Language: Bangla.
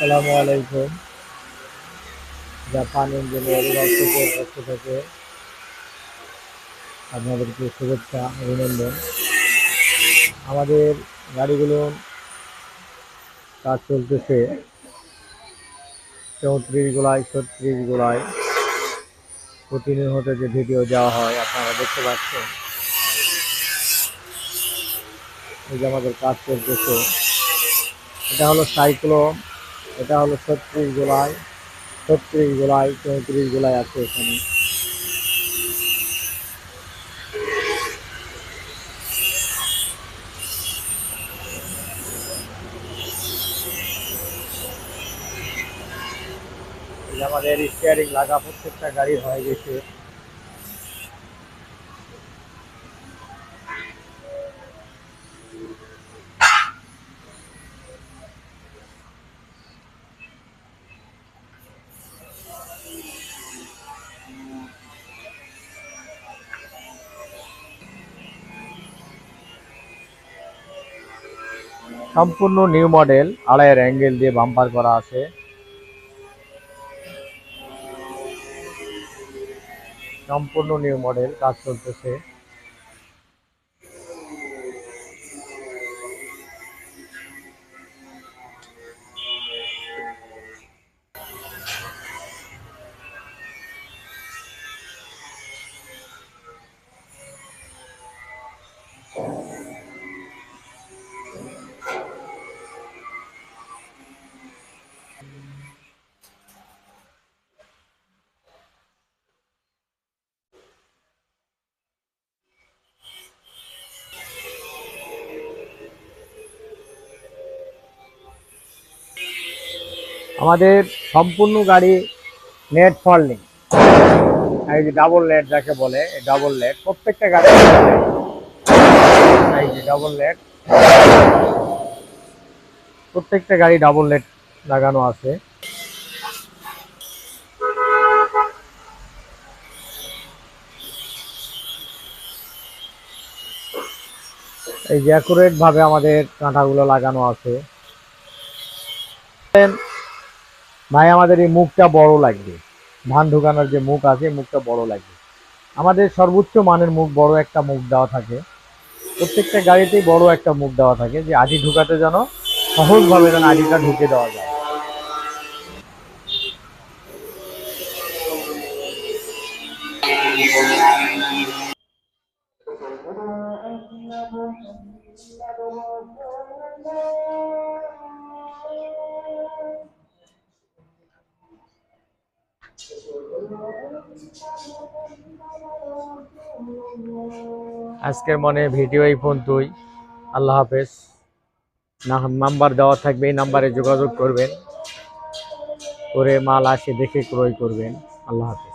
আসসালামু আলাইকুম। জাপান ইঞ্জিনিয়ারিং পক্ষ থেকে আপনাদেরকে শুভেচ্ছা, অভিনন্দন। আমাদের গাড়িগুলো কাজ চলতেছে। চৌত্রিশ গোলায় ছত্রিশ গোলায় প্রতিনিয়ত যে ভিডিও দেওয়া হয়, আপনারা দেখতে পাচ্ছেন। এই যে আমাদের কাজ চলতেছে। এটা হলো সাইক্লোন এটা হলো ছত্রিশ গোলায় ছত্রিশ গোলায় চৌত্রিশ গোলায় আছে এখানে। আমাদের স্টিয়ারিং লাগা প্রত্যেকটা গাড়ি হয়ে গেছে। সম্পূর্ণ নিউ মডেল আড়াইয়ের অ্যাঙ্গেল দিয়ে বাম্পার করা আছে। সম্পূর্ণ নিউ মডেল কাজ চলতেছে। আমাদের সম্পূর্ণ গাড়ি নেট ফলনিং এই যে ডাবল নেট যাকে বলে ডাবল নেট প্রত্যেকটা গাড়ি এই যে ডাবল নেট প্রত্যেকটা গাড়ি ডাবল নেট লাগানো আছে। এই যে অ্যাকুরেট ভাবে আমাদের কাঁটাগুলো লাগানো আছে। ভাই, আমাদের এই মুখটা বড় লাগবে। ধান ঢুকানোর যে মুখ আছে মুখটা বড় লাগবে। আমাদের সর্বোচ্চ মানের মুখ বড় একটা মুখ দেওয়া থাকে। প্রত্যেকটা গাড়িতেই বড় একটা মুখ দেওয়া থাকে যে আটি ঢুকাতে যেন সহজভাবে যেন আটিটা ঢুকে দেওয়া যায়। আজকের মনে ভিডিও এই ফোন তুই আল্লাহ হাফেজ। না নাম্বার দেওয়া থাকবে, এই নাম্বারে যোগাযোগ করবেন। করে মাল আসে দেখে ক্রয় করবেন। আল্লাহ হাফেজ।